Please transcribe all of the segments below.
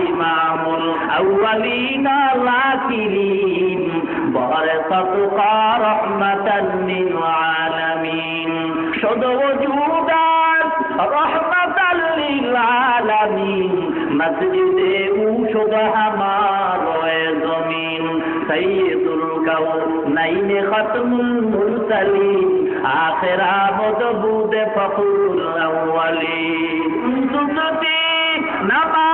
ইমামুল আউয়ালিন আলাকিরিন বরসাতুকা রহমাতাল লিল আলামিন। শুধু রহমাতাল লিল আলামিন। মসজিদে উশুদ হামার জমিন সৈয়দুল কাউনাইন খতমুল মুরসালিন। আখিরা মদবুদ ফখরুল আউয়ালিন। সুনতি নামাজে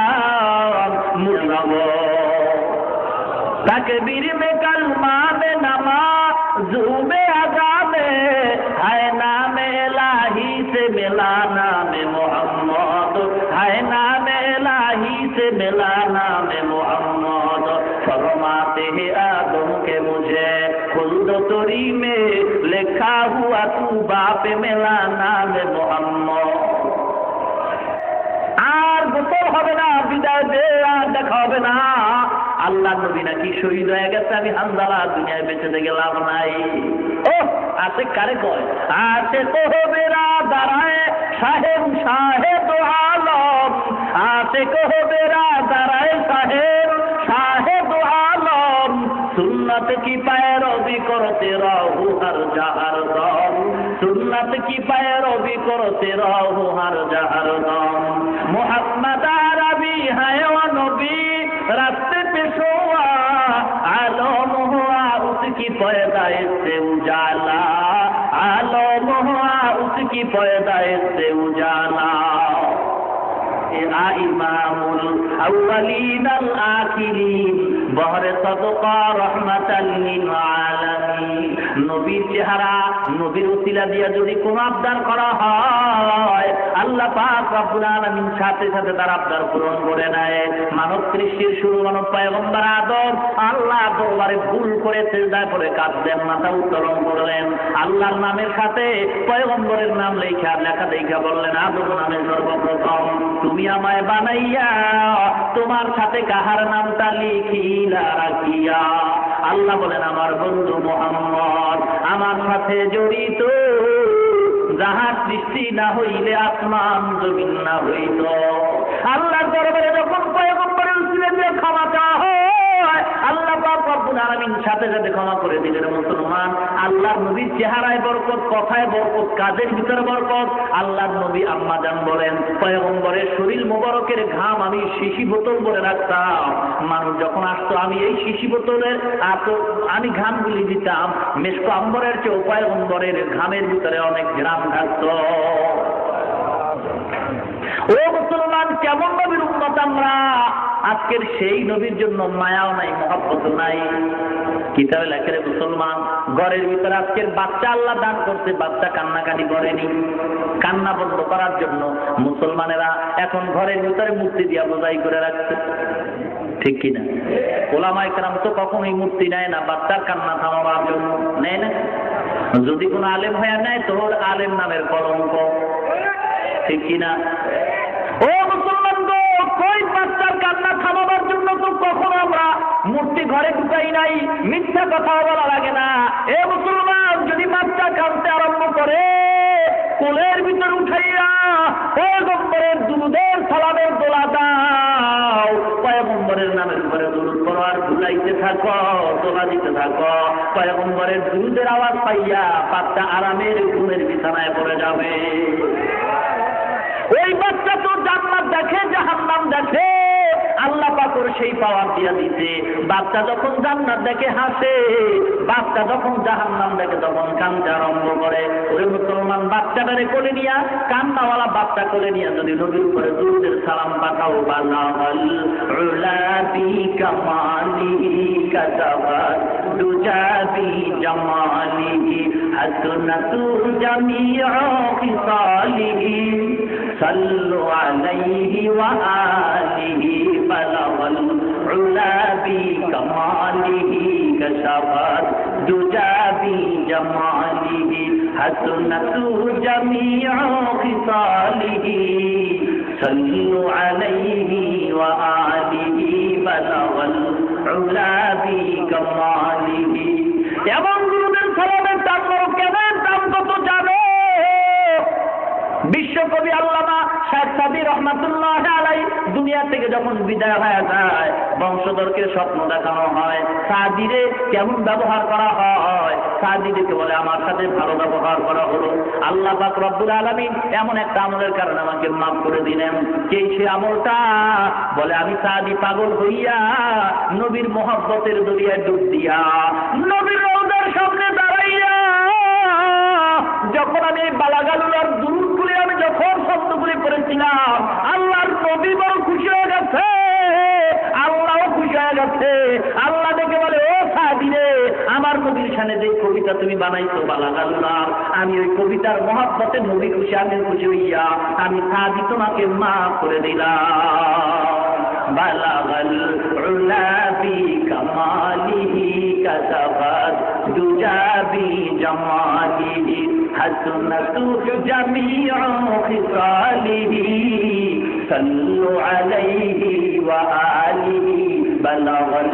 तकबीर में कलमा में नमा जूबे अजा में है नाम इलाही से मिला नाम मोहम्मद है नाम इलाही से मिला नाम मोहम्मद फरमाते हैं आदम के मुझे खुल्द तोरी में लिखा हुआ तू बाप मिला नाम নাকি শহীদ হয়ে গেছে, আমি হামদালা দুনিয়ায় বেঁচে থেকে লাভ নাই। ও আছে কারে কয়? আছে তো দাঁড়ায় সাহেব সাহেব আলম। আছে দাঁড়ায় সাহেব সাহেব আলম। কি পায় রবি করতে রহু হার জাহার দম। সুন্নাত কি পায় রবি করতে রহু হার জাহার দম। হায় নবী রাস্তে आलोम हुआ उसकी पैदाइश से उजाला आलोम हुआ उसकी पैदाइश से उजाला إمام الأولين الآخرين بهر صدقى رحمة من عالم নবীর চেহারা, নবীর উসিলা দিয়া যদি কোন আবদার করা হয়, আল্লাহ পাক রব্বুল আলামিন সাথে সাথে তার আবদার পূরণ করে নেয় মানব সৃষ্টির শুরু, মানব পয়গম্বর আদম আল্লাহ দরবারে ভুল করে সেজদায় পড়ে কাঁদলেন, মাথা উত্তোলন করলেন। আল্লাহর নামের সাথে পয়গম্বরের নাম লেখা লেখা দেখা বললেন, আদম নামে সর্বপ্রথম তুমি আমায় বানাইয়া তোমার সাথে কাহার নামটা লিখিলা রাখিয়া আল্লাহ বলেন, আমার বন্ধু মোহাম্মদ, আমার সাথে জড়িত। যাহার সৃষ্টি না হইলে আসমান জমিন না হইত। আল্লাহ দরবারে যখন পয়গম্বরের উচিলে ক্ষমা চাওয়া হয়, আল্লাহ পাক রব্বুল সাথে সাথে ক্ষমা করে দিলেন। মুসলমান আল্লাহর নবীর চেহারায় বরকত, কথায় বরকত, কাজের ভিতরে বরকত। আল্লাহর নবী আম্মা জান বলেন, পয়গম্বরের শরীর মোবারকের ঘাম আমি শিশি বোতল ভরে রাখতাম। মানুষ যখন আসতো, আমি এই শিশি বোতলের আমি ঘামগুলি দিতাম। মেসকো আম্বরের চেয়ে পয়গম্বরের ঘামের ভিতরে অনেক গ্রাম থাকতো। ও মুসলমান, কেমন নবীর উন্নত আমরা? আজকের সেই নবীর জন্য মায়াও নাই মহাব্বত নাই। কিতাবে লেখে মুসলমান, ঘরের ভিতরে আজকের বাচ্চা আল্লাহ দান করতে বাচ্চা কান্নাকাটি করেনি। কান্না বন্ধ করার জন্য মুসলমানেরা এখন ঘরের ভিতরে মূর্তি দিয়া বোঝাই করে রাখছে। ঠিক কিনা ওলামা একরাম তো কখনোই মূর্তি নেয় না, বাচ্চার কান্না থামাবার জন্য। নেয় না? যদি কোনো আলেম হয়ে নেয়, তো আলেম নামের কলঙ্ক। ঠিক কিনা ও মুসলমান গো কই বাচ্চার কান্না থামাবার জন্য তো কখনো আমরা মূর্তি ঘরে ঢুকাই নাই, মিথ্যা কথা বলা লাগে না। এ মুসলমান, যদি বাচ্চা কাঁদতে আরম্ভ করে, কোলের ভিতর উঠাইয়া পয়গম্বরের দুধের সালামের দোলা দাও। পয়গম্বরের নামের উপরে দুরুদ করো আর ভুলাইতে থাকো, দোলা দিতে থাকো। পয়গম্বরের দুধের আওয়াজ পাইয়া বাচ্চা আরামের ঘুমের বিছানায় পড়ে যাবে। ওই বাচ্চা তো জান্নাত দেখে, জাহান্নাম দেখে। আল্লাহ পাকর সেই পাওয়ার দিয়া দিতে বাচ্চা যখন জান্নার দেখে হাসে বাচ্চা যখন জাহান্নাম দেখে তখন কান্দতে আরম্ভ করে। ওই মুসলমান বাচ্চাটারে কোলে নিয়া, কান্নাওয়ালা বাচ্চা কোলে নিয়া যদি নবীর উপরে দুরুদের সালাম পাঠাও বালাল উলাবি কামালি কাতাবাত দুজাবি জামালি, হাসনাতু জামিউ খিসালিহি সাল্লু আলাইহি ওয়া আলি جماله حسنت جميع خصاله صلوا عليه وآله بلغ العلا بكماله এমন গুরুদের সালামের দাম করো কেমন দাম কত জানো বিশ্বকবি আল্লামা শেখ সাদি রহমাতুল্লাহ আলাই দুনিয়া থেকে যখন বিদায় হয়ে যায় বংশধরকে স্বপ্ন দেখানো হয় সাদিরে কেমন ব্যবহার করা হয় সাদিদেরকে বলে আমার সাথে ভালো ব্যবহার করা হলো। আল্লাহ পাক রব্বুল আলমিন এমন একটা আমলের কারণে আমাকে মাফ করে দিলেন। কে সে আমলটা? বলে, আমি সাদি পাগল হইয়া নবীর মোহব্বতের দরিয়ায় ডুব দিয়া, নবীর রোজার সামনে দাঁড়াইয়া, যখন আমি এই বালাগালুর দুরুদগুলি আমি যখন শব্দগুলি করেছিলাম আল্লাহর নবী বড় খুশি হয়ে গেছে আল্লাহও খুশি হয়ে গেছে আল্লাহ দেখে বলে ও সাদিরে আমার নবীর সামনে যে কবিতা তুমি বানাইছো বালাগালুনার আমি ওই কবিতার মহাব্বতে নবী খুশি, আমি খুশি হইয়া, আমি সাদি তোমাকে মা করে দিলাম। বালাগাল উলাবি কামালিহি কাতাবাত দুজাবি জামালিহি হাসনাতু জামিউ খিসালিহি সাল্লু আলাইহি ওয়া আলিহি, বালাগাল